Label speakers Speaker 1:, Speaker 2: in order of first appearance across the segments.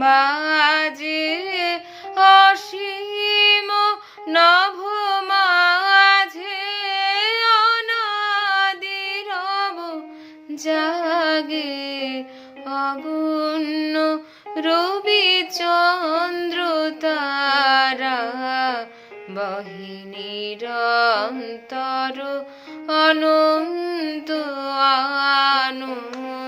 Speaker 1: বাজে অসীম নভ মাঝে অনাদিরব জাগে অগুণ্য রবি চন্দ্র তারা বহিনীরন্তর অনন্ত আনন্দ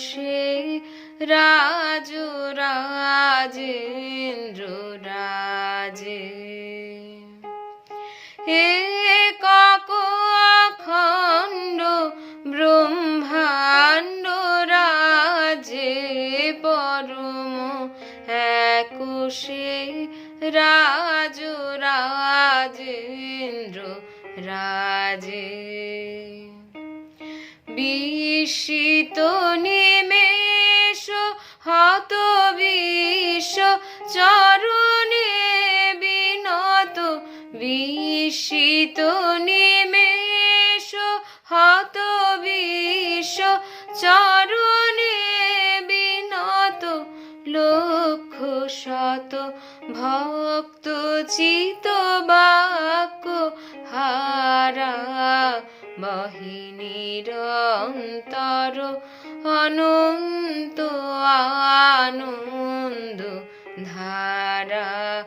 Speaker 1: একুশে রাজ রাজেন্দ্র রাজে একক অখণ্ড ব্রহ্মাণ্ড রাজে পরম একুশে রাজ রাজেন্দ্র রাজে বিস্মিত নিমেষ, হত বিশ্ব চরণে বিনত, বিস্মিত নিমেষ, হত বিশ্ব চরণে বিনত, লক্ষ শত ভক্ত চিত বাক্য হারা। বহিনীরন্তর অনন্ত আনন্দ ধারা।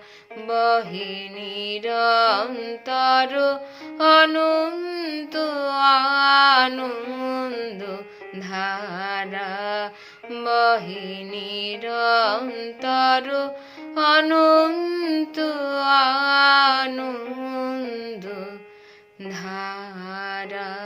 Speaker 1: বহিনীরন্তর অনন্ত আনন্দ ধারা। বহিনীরন্তর অনন্ত আনন্দ ধারা। रा